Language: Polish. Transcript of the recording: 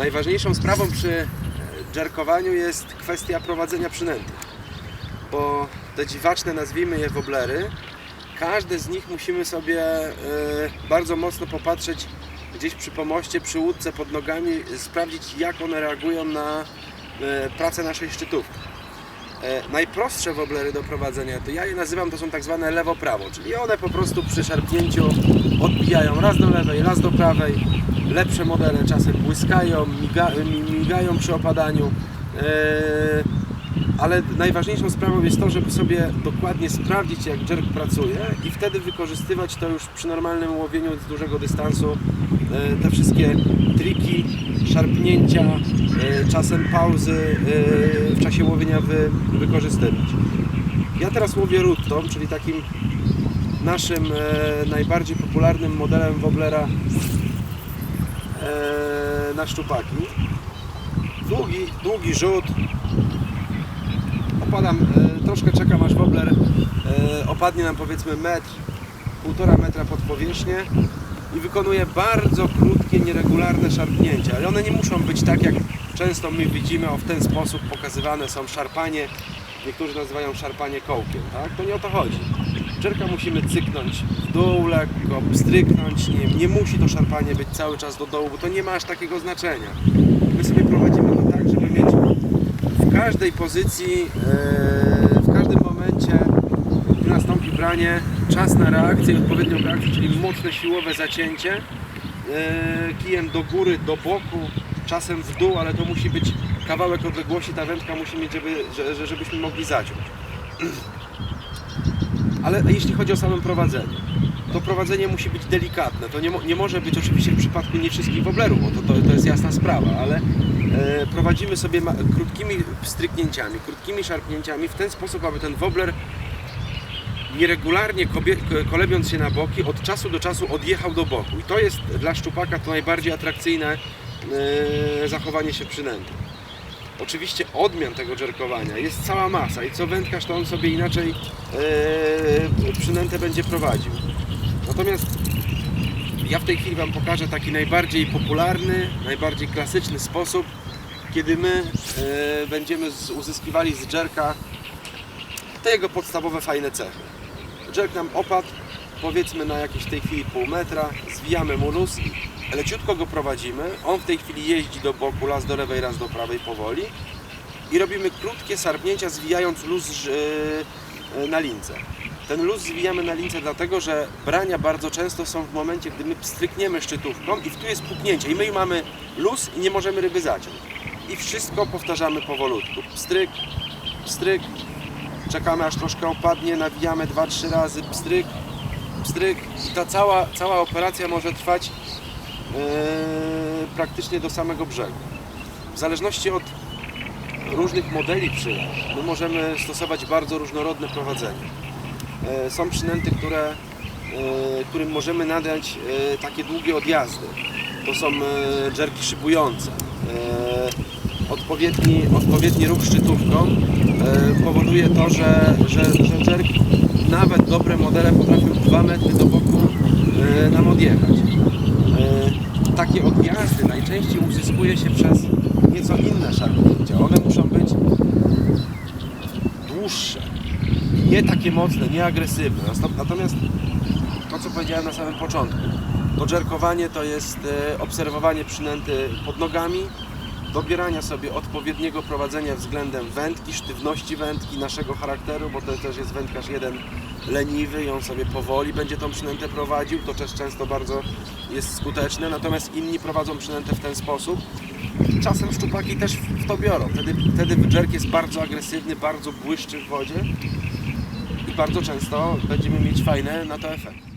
Najważniejszą sprawą przy dżerkowaniu jest kwestia prowadzenia przynęty, bo te dziwaczne, nazwijmy je woblery, każde z nich musimy sobie e, bardzo mocno popatrzeć gdzieś przy pomoście, przy łódce pod nogami, sprawdzić jak one reagują na e, pracę naszej szczytówki. E, najprostsze woblery do prowadzenia, to ja je nazywam, to są tak zwane lewo-prawo, czyli one po prostu przy szarpnięciu odbijają raz do lewej, raz do prawej. Lepsze modele czasem błyskają, miga, mi- migają przy opadaniu. E, ale najważniejszą sprawą jest to, żeby sobie dokładnie sprawdzić, jak jerk pracuje i wtedy wykorzystywać to już przy normalnym łowieniu z dużego dystansu. E, Te wszystkie triki, szarpnięcia, e, czasem pauzy e, w czasie łowienia wy, wykorzystywać. Ja teraz łowię ruttą, czyli takim naszym najbardziej popularnym modelem woblera na szczupaki. Długi, długi rzut. Opadam, troszkę czekam aż wobler opadnie nam powiedzmy metr, półtora metra pod powierzchnię i wykonuje bardzo krótkie, nieregularne szarpnięcia. Ale one nie muszą być tak jak często my widzimy, o w ten sposób pokazywane są szarpanie, niektórzy nazywają szarpanie kołkiem, tak? To nie o to chodzi. Czerka musimy cyknąć w dół lekko, stryknąć nim. Nie musi to szarpanie być cały czas do dołu, bo to nie ma aż takiego znaczenia. My sobie prowadzimy to tak, żeby mieć w każdej pozycji, e, w każdym momencie, gdy nastąpi branie, czas na reakcję odpowiednią reakcję, czyli mocne siłowe zacięcie e, kijem do góry, do boku, czasem w dół, ale to musi być kawałek odległości, ta wędka musi mieć, żeby, że- że, żebyśmy mogli zaciąć. Ale jeśli chodzi o samo prowadzenie, to prowadzenie musi być delikatne. To nie, nie może być oczywiście w przypadku nie wszystkich woblerów, bo to, to, to jest jasna sprawa, ale e, prowadzimy sobie krótkimi stryknięciami, krótkimi szarpnięciami w ten sposób, aby ten wobler nieregularnie kolebiąc się na boki, od czasu do czasu odjechał do boku. I to jest dla szczupaka to najbardziej atrakcyjne e, zachowanie się przynęty. Oczywiście odmian tego dżerkowania jest cała masa i co wędkarz to on sobie inaczej e, przynętę będzie prowadził. Natomiast ja w tej chwili Wam pokażę taki najbardziej popularny, najbardziej klasyczny sposób, kiedy my e, będziemy uzyskiwali z dżerka te jego podstawowe fajne cechy. Dżerk nam opadł, powiedzmy na jakieś tej chwili pół metra, zwijamy mu luz, leciutko go prowadzimy, on w tej chwili jeździ do boku, raz do lewej, raz do prawej powoli i robimy krótkie sarpnięcia, zwijając luz yy, na lince. Ten luz zwijamy na lince dlatego, że brania bardzo często są w momencie, gdy my strykniemy szczytówką i tu jest puknięcie i my mamy luz i nie możemy ryby zaciąć. I wszystko powtarzamy powolutku. Pstryk, pstryk, czekamy aż troszkę opadnie, nawijamy 2-3 razy, pstryk, pstryk i ta cała, cała operacja może trwać e, praktycznie do samego brzegu. W zależności od różnych modeli przynęt, my możemy stosować bardzo różnorodne prowadzenie. E, są przynęty, które, e, którym możemy nadać e, takie długie odjazdy. To są dżerki szybujące. E, odpowiedni, odpowiedni ruch szczytówką powoduje to, że, że, że dżerk, nawet dobre modele potrafią 2 metry do boku e, nam odjechać. E, takie odjazdy najczęściej uzyskuje się przez nieco inne szarpnięcia. One muszą być dłuższe, nie takie mocne, nie agresywne. Natomiast to, co powiedziałem na samym początku, to to jest e, obserwowanie przynęty pod nogami, dobierania sobie odpowiedniego prowadzenia względem wędki, sztywności wędki, naszego charakteru, bo to też jest wędkarz jeden leniwy i on sobie powoli będzie tą przynętę prowadził, to też często bardzo jest skuteczne, natomiast inni prowadzą przynętę w ten sposób. Czasem szczupaki też w to biorą, wtedy, wtedy jest bardzo agresywny, bardzo błyszczy w wodzie i bardzo często będziemy mieć fajne na to efekty.